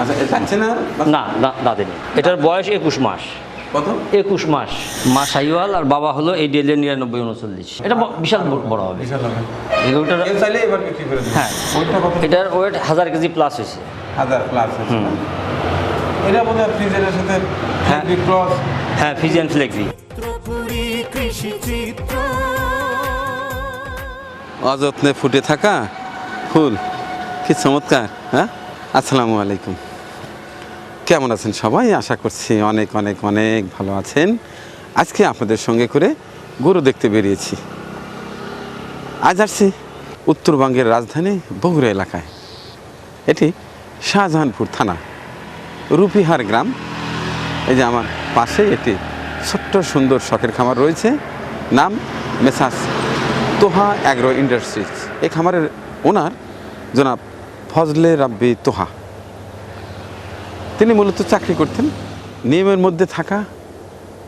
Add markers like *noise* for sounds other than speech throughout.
আচ্ছা এ না? না না দাঁতে এটার বয়স একুশ মাস। কত? একুশ মাস। মা সাইওয়াল আর বাবা হলো এই ডেলে নিরানব্বই উনচল্লিশ। এটা বিশাল বড় হবে। হ্যাঁ। এটার ওয়েট হাজার কেজি প্লাস হয়েছে। হাজার প্লাস এটা বোধ হয়। ফ্রিজের সাথে হ্যাঁ। হ্যাঁ ফ্লেক্সি কৃষি চিত্র। অযত্নে ফুটে থাকা ফুল। কি চমৎকার হ্যাঁ? আসসালামু আলাইকুম। কেমন আছেন সবাই? আশা করছি অনেক অনেক অনেক ভালো আছেন। আজকে আপনাদের সঙ্গে করে গরু দেখতে বেরিয়েছি। আজ আসছি উত্তরবঙ্গের রাজধানী বগুড়া এলাকায়। এটি শাহজাহানপুর থানা, রুপিহার গ্রাম। এই যে আমার পাশে একটি ছোট্ট সুন্দর শখের খামার রয়েছে, নাম মেসাস তোহা অ্যাগ্রো ইন্ডাস্ট্রিজ। এই খামারের ওনার জনাব ফজলে রাব্বি তোহা। তিনি মূলত চাকরি করতেন। নিয়মের মধ্যে থাকা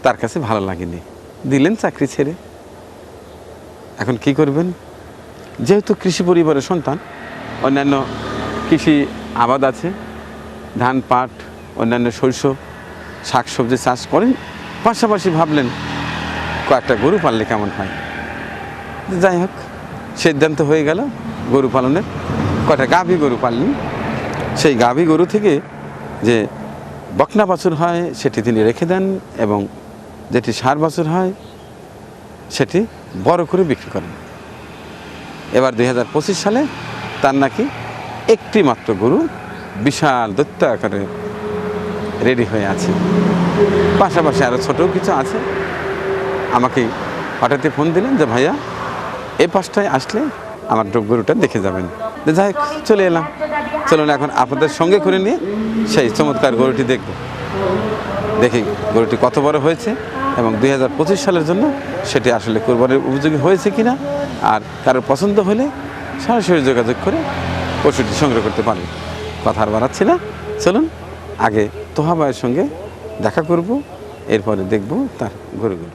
তার কাছে ভালো লাগেনি। দিলেন চাকরি ছেড়ে। এখন কি করবেন? যেহেতু কৃষি পরিবারের সন্তান, অন্যান্য কৃষি আবাদ আছে, ধান, পাট, অন্যান্য শস্য, শাকসবজি চাষ করেন, পাশাপাশি ভাবলেন কয়েকটা গরু পাললে কেমন হয়? যাই হোক, সিদ্ধান্ত হয়ে গেল গরু পালনের। কয়টা গাভী গরু পাললেন। সেই গাভী গরু থেকে যে বকনা বাছুর হয়, সেটি তিনি রেখে দেন এবং যেটি সার বাছুর হয়, সেটি বড় করে বিক্রি করেন। এবার দু হাজার পঁচিশ সালে তার নাকি একটি মাত্র গরু বিশাল দৈত্য আকারে রেডি হয়ে আছে। পাশাপাশি আরও ছোটো কিছু আছে। আমাকে হঠাৎই ফোন দিলেন যে, ভাইয়া এই পাশটায় আসলে আমার গরুটা দেখে যাবেন। যাই চলে এলাম। চলুন এখন আপনাদের সঙ্গে করে নিয়ে সেই চমৎকার গরুটি দেখব। দেখি গরুটি কত বড় হয়েছে এবং দুই হাজার পঁচিশ সালের জন্য সেটি আসলে কোরবানির উপযোগী হয়েছে কিনা আর কারও পছন্দ হলে সরাসরি যোগাযোগ করে পশুটি সংগ্রহ করতে পারেন। কথা আর বাড়াচ্ছি না। চলুন আগে তোহাবায়ের সঙ্গে দেখা করব, এরপরে দেখব তার গরুগুলো।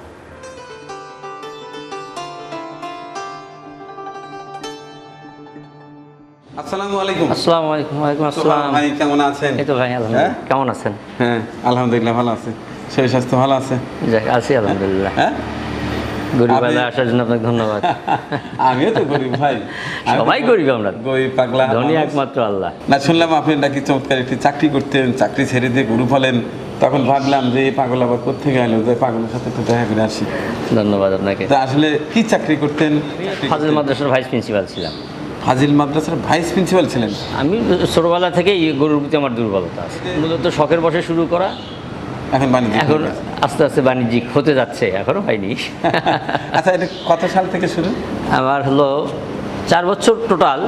আসসালামু আলাইকুম। আসসালামু আলাইকুম ওয়ালাইকুম আসসালাম। ভাই কেমন আছেন? এই তো ভাই আলহামদুলিল্লাহ। কেমন আছেন? হ্যাঁ আলহামদুলিল্লাহ ভালো আছে। শরীর স্বাস্থ্য ভালো আছে? যাক আছি আলহামদুলিল্লাহ। হ্যাঁ? গরিবালা আমি- আসার জন্য আপনাকে ধন্যবাদ। *laughs* আমিও তো গরিব ভাই। *laughs* আমি তো সবাই গরিব আমরা। গরিব পাগলা ধনী একমাত্র আল্লাহ। না শুনলাম আপনি নাকি চমৎকার একটি চাকরি করতেন চাকরি ছেড়ে দিয়ে গরু ফলেন তখন ভাবলাম যে এই পাগল আবার কোথেকে এলো যে পাগলের সাথে একটু দেখা করে আসি। ধন্যবাদ আপনাকে। তা আসলে কি চাকরি করতেন? ফাজিল মাদ্রাসার ভাইস প্রিন্সিপাল ছিলাম। ফাজিল মাদ্রাসার ভাইস প্রিন্সিপাল ছিলেন। আমি ছোটবেলা থেকেই গরুর প্রতি আমার দুর্বলতা আছে। মূলত শখের বসে শুরু করা। এখন বাণিজ্য এখন আস্তে আস্তে বাণিজ্যিক হতে যাচ্ছে এখনও হয়নি। *laughs* আচ্ছা এটা কত সাল থেকে শুরু? আমার হলো চার বছর টোটাল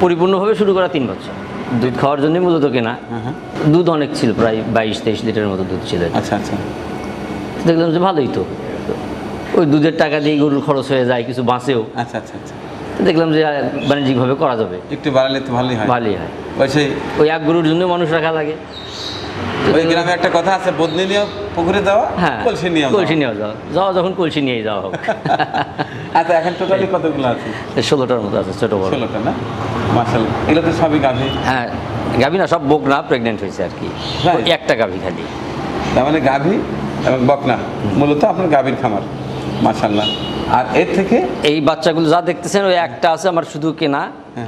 পরিপূর্ণভাবে শুরু করা তিন বছর। দুধ খাওয়ার জন্যই মূলত কেনা। হ্যাঁ। দুধ অনেক ছিল প্রায় বাইশ তেইশ লিটারের মতো দুধ ছিল। আচ্ছা আচ্ছা। দেখলাম যে ভালোই তো। ওই দুধের টাকা দিয়ে গরুর খরচ হয়ে যায় কিছু বাঁচেও। আচ্ছা আচ্ছা আচ্ছা। দেখলাম যে বাণিজ্যিকভাবে করা যাবে। একটু বাড়ালে তো ভালোই হয়। ভালোই হয়। ওই সেই ওই এক গরুর জন্য মানুষ রাখা লাগে। ওই গ্রামে একটা কথা আছে বদলি নিয়ে পুকুরে যাওয়া হ্যাঁ কলসি নিয়ে কলসি নিয়ে যাওয়া। যাওয়া যখন কলসি নিয়ে যাওয়া হোক। *laughs* আচ্ছা এখন টোটালি কতগুলো আছে? ষোলোটার মতো আছে ছোটো বড়। ষোলোটা না? মার্শাল এগুলো তো সবই গাভী। হ্যাঁ গাভী না সব বোক না প্রেগনেন্ট হয়েছে আর কি। একটা গাভী খালি। তার মানে গাভী এবং বকনা মূলত আপনার গাভীর খামার। মার্শাল্লাহ আর এর থেকে? এই বাচ্চাগুলো যা দেখতেছেন ওই একটা আছে আমার শুধু কেনা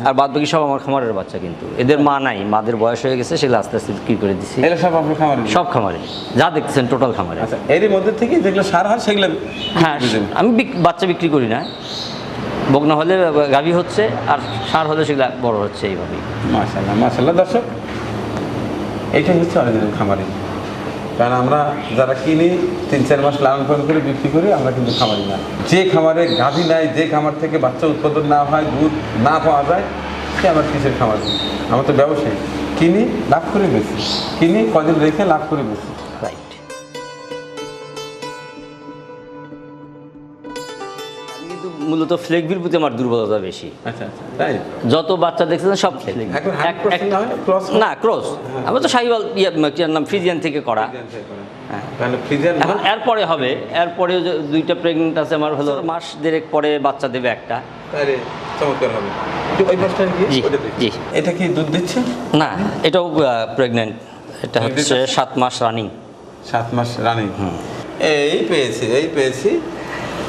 আর বাদ বাকি সব আমার খামারের বাচ্চা কিন্তু। এদের মা নাই মাদের বয়স হয়ে গেছে সেগুলো আস্তে আস্তে বিক্রি করে দিচ্ছি এগুলো সব আপনার খামার সব খামারে যা দেখতেছেন টোটাল খামারে। আচ্ছা এরই মধ্যে থেকে যেগুলো সার হয় সেগুলো হ্যাঁ আমি বাচ্চা বিক্রি করি না। বগনা হলে গাভী হচ্ছে আর সার হলে সেগুলো বড় হচ্ছে এইভাবেই। মার্শাল্লাহ মার্শাল্লাহ দর্শক এইটাই হচ্ছে অরিজিনাল খামারি। কারণ আমরা যারা কিনি, তিন, চার মাস লালন পালন করে বিক্রি করি, আমরা কিন্তু খামারি না। যে খামারে গাভী নাই, যে খামার থেকে বাচ্চা উৎপাদন না হয়, দুধ না পাওয়া যায়, সে আমার কিসের খামার? আমার তো ব্যবসায়ী। কিনি, লাভ করে বেশি কিনি, কদিন রেখে লাভ করে বেশি মূলত ফ্লেগবির প্রতি আমার দুর্বলতা বেশি। আচ্ছা আচ্ছা তাই? যত বাচ্চা দেখতেছেন সব ফ্লেগবি এখন 100% না ক্রস আমরা তো সাহিওয়াল ইয়ে কি নাম ফ্রিজিয়ান থেকে করা। হ্যাঁ। এখন এরপরে হবে এরপরে দুইটা প্রেগনেন্ট আছে আমার হলো মাস দেড়েক পরে বাচ্চা দেবে একটা। এটা কি দুধ দিচ্ছে? না এটাও প্রেগনেন্ট এটা হচ্ছে সাত মাস রানিং সাত মাস রানিং এই পেয়েছি এই পেয়েছি।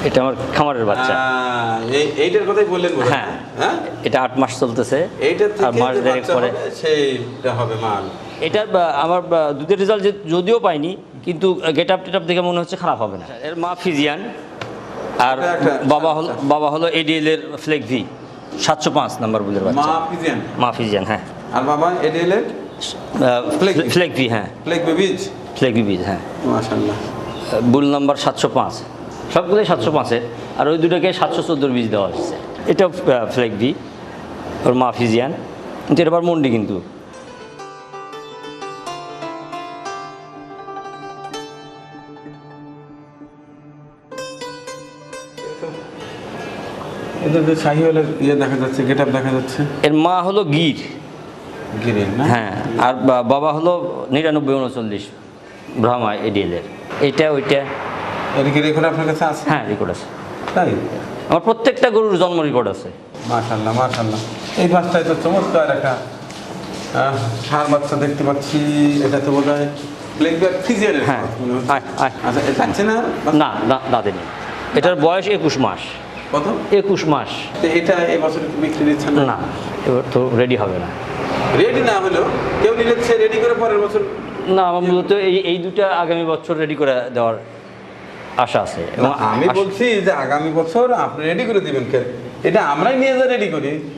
এটা আমার খামারের বাচ্চা। এইটার কথাই বললেন হ্যাঁ হ্যাঁ? এটা আট মাস চলতেছে। এইটার আর মাস দেড়েক পরে। হবে, সেইটা হবে মাল। এটা আমার দুধের রেজাল্ট যদিও পাইনি কিন্তু গেট আপ টেট আপ দেখে মনে হচ্ছে খারাপ হবে না। এর মা ফিজিয়ান আর বাবা হলো বাবা হলো এডিএল এর ফ্লেক ভি সাতশো পাঁচ নাম্বার বুলের মা বাচ্চা পিজিয়ান মা ফিজিয়ান হ্যাঁ। আর বাবা এডিএল এর? ফ্লেক ভি হ্যাঁ। প্লেগ বেবিজ ফ্লেক ভি বীজ হ্যাঁ। মাশাআল্লাহ। বুল নাম্বার সাতশো পাঁচ। সবগুলোই সাতশো পাঁচের। আর ওই দুটোকে সাতশো চোদ্দোর বীজ দেওয়া হচ্ছে এটা ফ্লেক ভি ওর মা ফিজিয়ান কিন্তু এটা আবার মন্ডি কিন্তু। শাহিওয়ালের ইয়ে দেখা যাচ্ছে গেট দেখা যাচ্ছে। এর মা হলো গির। গিরিন হ্যাঁ আর বাবা হলো নিরানব্বই উনচল্লিশ ব্রাহ্মা এডিএলের। এটা ওইটা রেকর্ড আপনার কাছে আছে? হ্যাঁ রেকর্ড আছে। তাই? আমার প্রত্যেকটা গরুর জন্ম রেকর্ড আছে। মাশাল্লাহ মাশাল্লাহ এই মাছটাই তো চমৎকার একটা ষাঁড় বাচ্চা দেখতে পাচ্ছি। এটা তো বোধ হয় ব্যাগ ফিজিয়ানের হ্যাঁ। আচ্ছা এটা যাচ্ছে না? না দা- দাঁতে এটার বয়স একুশ মাস। কত? একুশ মাস। এটা এই বছর কি বিক্রি দিচ্ছে না না এবার তো রেডি হবে না। রেডি না হলেও কেউ নিলে রেডি করে পরের বছর না আমার মূলত এই এই দুটা আগামী বছর রেডি করে দেওয়ার আশা আছে এবং আমি বলছি যে আগামী বছর আপনি রেডি করে দিবেন কেন এটা আমরাই নিয়ে যা রেডি করি।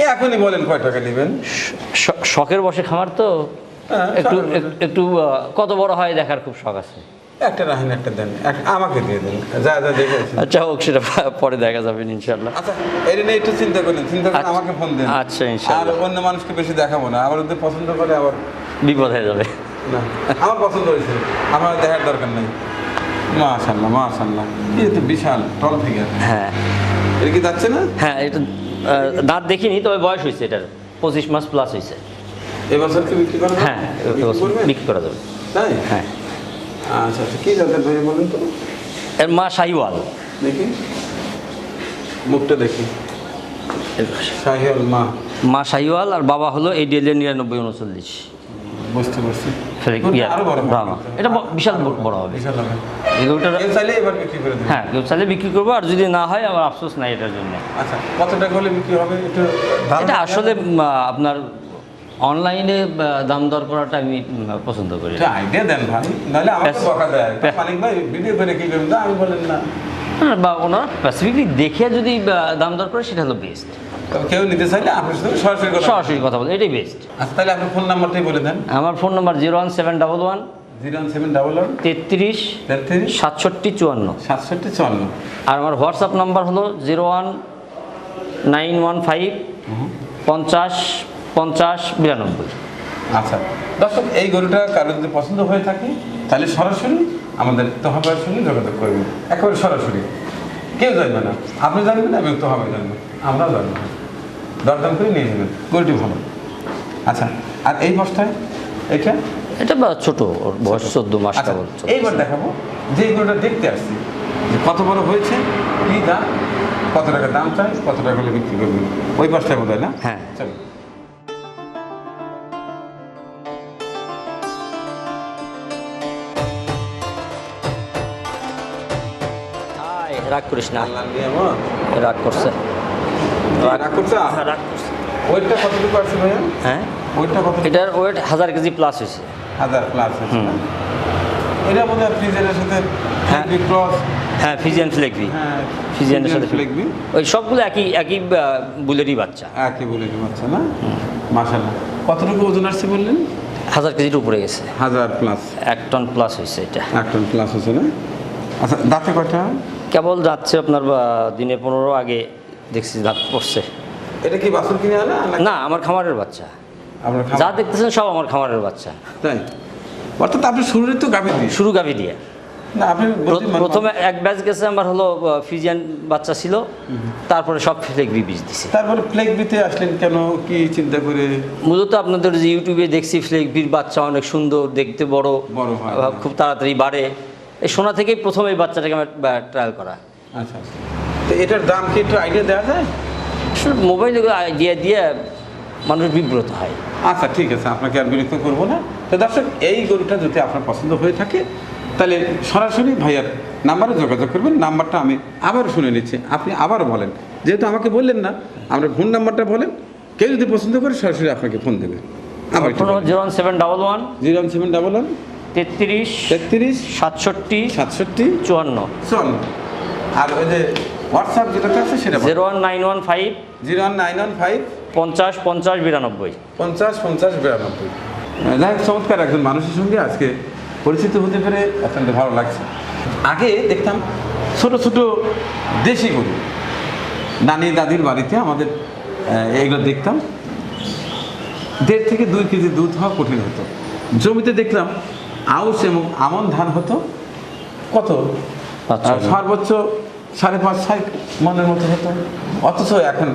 এখনই বলেন কয় টাকা নেবেন? শ- শখের বসে খামার তো? হ্যাঁ, একটু একটু কত বড় হয় দেখার খুব শখ আছে। একটা রাহিন একটা দেন। আমাকে দিয়ে দেন। যা যা দেখেছেন আচ্ছা হোক সেটা পরে দেখা যাবে ইনশাল্লাহ আচ্ছা এটা নিয়ে একটু চিন্তা করেন। চিন্তা করে আচ্ছা, আমাকে ফোন দেন। আচ্ছা। আর অন্য মানুষকে বেশি দেখাবো না। আবার যদি পছন্দ করে আবার বিপদ হয়ে যাবে। না আমার পছন্দ হয়েছে। আমার দেখার দরকার নেই। মাশাল্লাহ মাশাল্লাহ এই তো বিশাল টল ফিগার হ্যাঁ। এটা কি যাচ্ছে না? হ্যাঁ এটা দাঁত দেখিনি তবে বয়স হয়েছে এটার। পঁচিশ মাস প্লাস হয়েছে। এবছর কি বিক্রি করা হ্যাঁ বিক্রি করা যাবে। তাই? হ্যাঁ। আচ্ছা আচ্ছা কি জাতের ভাই বলুন তো? এর মা শাহিওয়াল। দেখি। মুখটা দেখি। মা। মা শাহিওয়াল আর বাবা হলো এই এর নিরানব্বই উনচল্লিশ। বুঝতে পারছি। এটা বিশাল বড় হবে। চাইলে এবার বিক্রি করে হ্যাঁ কেউ চাইলে বিক্রি করব আর যদি না হয় আমার আফসোস নাই এটার জন্য। আচ্ছা কত টাকা হলে বিক্রি হবে? এটা আসলে আপনার অনলাইনে দাম দর করাটা আমি পছন্দ করি। আইডিয়া দেন ভাই নাহলে আমাকে বকা দেয়। মানিক ভাই ভিডিও করে কি করবেন? আমি বলেন না। বা ওনারা স্পেসিফিকলি দেখে যদি দাম দর করে সেটা হলো বেস্ট কেউ নিতে চাইলে আপনার সাথে সরাসরি কথা সরাসরি কথা বলে এটাই বেস্ট আচ্ছা তাহলে আপনার ফোন নাম্বারটাই বলে দেন। আমার phone number zero one seven double one zero seven double one তেত্রিশ তেত্রিশ সাতষট্টি চুয়ান্ন। সাতষট্টি চুয়ান্ন। আর আমার হোয়াটসঅ্যাপ নাম্বার হলো zero one nine one five পঞ্চাশ পঞ্চাশ বিরানব্বই। আচ্ছা দর্শক এই গরুটা কারও যদি পছন্দ হয়ে থাকে তাহলে সরাসরি আমাদের তহবাইয়ের সঙ্গে যোগাযোগ করবেন। একেবারে সরাসরি। কেউ জানবে না। আপনি জানবেন এবং তহবাই জানবেন জানব না দরদাম করে নিয়ে নেবেন। গরুটি ভালো। আচ্ছা আর এই বস্তায় এটা এটা বা ছোট ওর বয়স চোদ্দ মাস আচ্ছা কেবল এইবার দেখাবো যে গরুটা দেখতে আসছি যে কত বড় হয়েছে কি দাম কত টাকা দাম চাই কত টাকা হলে বিক্রি করবেন ওই পাশটায় বোধ না? হ্যাঁ। চলো। রাগ করিস না। রাগ করছে রাগ করছে? হ্যাঁ, রাগ করছে ওয়েটটা কতটুকু আছে ভাইয়া? হ্যাঁ? ওয়েটটা কত এটার ওয়েট হাজার কেজি প্লাস হয়েছে। হাজার প্লাস? এটা বোধ হয় ফ্রিজের সাথে হ্যাঁ। ক্রস হ্যাঁ ফিজিয়ান ফ্লেগবি হ্যাঁ ফিজিয়ানের সাথে লিখবি ওই সবগুলো একই একই বুলেরই বাচ্চা। একই আচ্ছা না? কতটুকু ওজন আসছে বললেন? হাজার কেজির উপরে গেছে। হাজার প্লাস এক টন প্লাস হয়েছে এটা। এক টন প্লাস আছে না? আচ্ছা দাঁতে কয়টা? কেবল যাচ্ছে আপনার দিনে পনেরো আগে দেখছি দাঁত পড়ছে। এটা কি বাছুর কিনে আনা না আমার খামারের বাচ্চা। যা দেখতেছেন সব আমার খামারের বাচ্চা। তাই? অর্থাৎ আপনি শুরুরে তো গাভি দিস শুরু গাভি দিয়ে। না আপনি প্রথমে এক ব্যাচ গেছে আমার হলো ফিজিয়ান বাচ্চা ছিল। তারপরে সব ফ্লেগবি বীজ দিছে। তারপরে ফ্লেগ বিতে আসলেন কেন? কি চিন্তা করে? মূলত আপনাদের যে ইউটিউবে দেখছি ফ্লেগবির বাচ্চা অনেক সুন্দর দেখতে বড়। বড় খুব তাড়াতাড়ি বাড়ে। এই সোনা থেকেই প্রথম এই বাচ্চাটাকে আমার ট্রায়াল করা। আচ্ছা আচ্ছা। তো এটার দাম কি একটু আইডিয়া দেওয়া যায়? মোবাইলে আইডিয়া দিয়ে মানুষ বিব্রত হয়। আচ্ছা ঠিক আছে আপনাকে আর বিরক্ত করব না। তো দর্শক এই গরুটা যদি আপনার পছন্দ হয়ে থাকে তাহলে সরাসরি ভাইয়ার নাম্বারে যোগাযোগ করবেন। নাম্বারটা আমি আবার শুনে নিচ্ছি। আপনি আবারও বলেন। যেহেতু আমাকে বললেন না আমরা ফোন নাম্বারটা বলেন। কেউ যদি পছন্দ করে সরাসরি আপনাকে ফোন দেবে। আবার zero one seven double one zero one seven double one তেত্রিশ তেত্রিশ সাতষট্টি সাতষট্টি চুয়ান্ন। চল আর ওই যে হোয়াটসঅ্যাপ যেটাতে আছে সেটা zero one nine one five zero one nine one five. পঞ্চাশ পঞ্চাশ বিরানব্বই। পঞ্চাশ পঞ্চাশ বিরানব্বই। যাই হোক চমৎকার একজন মানুষের সঙ্গে আজকে পরিচিত হতে পেরে অত্যন্ত ভালো লাগছে। আগে দেখতাম ছোট ছোট দেশি গরু নানি দাদির বাড়িতে আমাদের এগুলো দেখতাম। দেড় থেকে দুই কেজি দুধ হওয়া কঠিন হতো। জমিতে দেখলাম আউশ এবং আমন ধান হতো। কত? সর্বোচ্চ সাড়ে পাঁচ ছয় মনের মতো হতো। অথচ এখন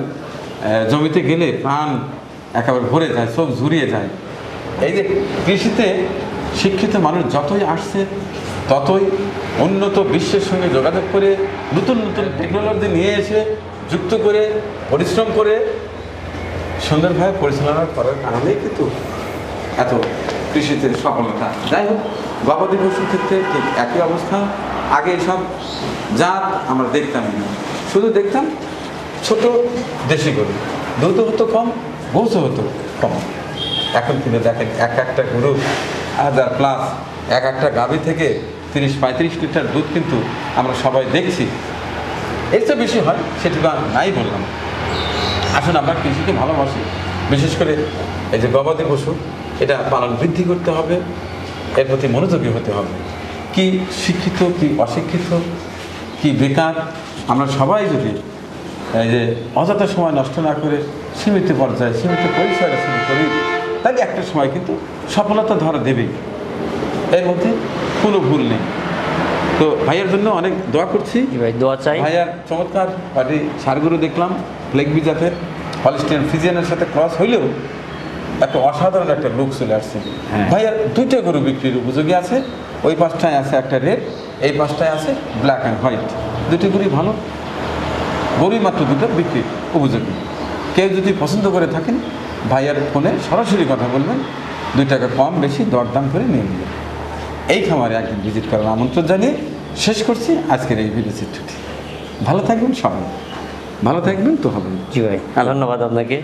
জমিতে গেলে প্রাণ একেবারে ভরে যায়, চোখ ঝুরিয়ে যায়। এই যে কৃষিতে শিক্ষিত মানুষ যতই আসছে, ততই উন্নত বিশ্বের সঙ্গে যোগাযোগ করে, নতুন নতুন টেকনোলজি নিয়ে এসে যুক্ত করে, পরিশ্রম করে সুন্দরভাবে পরিচালনা করার কারণেই কিন্তু এত কৃষিতে সফলতা। যাই হোক, গবাদি পশুর ক্ষেত্রে ঠিক একই অবস্থা। আগে সব জাত আমরা দেখতাম না শুধু দেখতাম ছোট দেশি গরু। দুধ হতো কম গোস হতো কম। এখন কিন্তু দেখেন এক একটা গরু হাজার প্লাস এক একটা গাভী থেকে তিরিশ, পঁয়ত্রিশ লিটার দুধ কিন্তু আমরা সবাই দেখছি। এর চেয়ে বেশি হয় সেটুকু আমি নাই বললাম। আসুন আমরা কৃষিকে ভালোবাসি। বিশেষ করে এই যে গবাদি পশু, এটা পালন বৃদ্ধি করতে হবে, এর প্রতি মনোযোগী হতে হবে। কি শিক্ষিত কি অশিক্ষিত কি বেকার আমরা সবাই যদি এই যে অযথা সময় নষ্ট না করে সীমিত পর্যায়ে সীমিত পরিসরে শুরু করি তাহলে একটা সময় কিন্তু সফলতা ধরা দেবেই। এর মধ্যে কোনো ভুল নেই। তো ভাইয়ের জন্য অনেক দোয়া করছি। ভাই দোয়া চাই। ভাইয়ার চমৎকার পাটি সারগুলো দেখলাম ফ্লেগবি জাতের হলিস্টিয়ান ফিজিয়ানের সাথে ক্রস হইলেও একটা অসাধারণ একটা লুক চলে আসছে। হ্যাঁ। ভাইয়ার দুইটা গরু বিক্রির উপযোগী আছে ওই পাশটায় আছে একটা রেড এই পাশটায় আছে ব্ল্যাক অ্যান্ড হোয়াইট দুটি গরুই ভালো। গরুই মাত্র দুটো বিক্রির উপযোগী। কেউ যদি পছন্দ করে থাকেন ভাইয়ার ফোনে সরাসরি কথা বলবেন দুই টাকা কম বেশি দরদাম করে নিয়ে নেবেন। এই খামারে একদিন ভিজিট করার আমন্ত্রণ জানিয়ে শেষ করছি আজকের এই ভিডিও চিত্রটি। ভালো থাকবেন সবাই। ভালো থাকবেন তো হবে জি ভাই ধন্যবাদ আপনাকে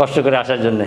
কষ্ট করে আসার জন্যে।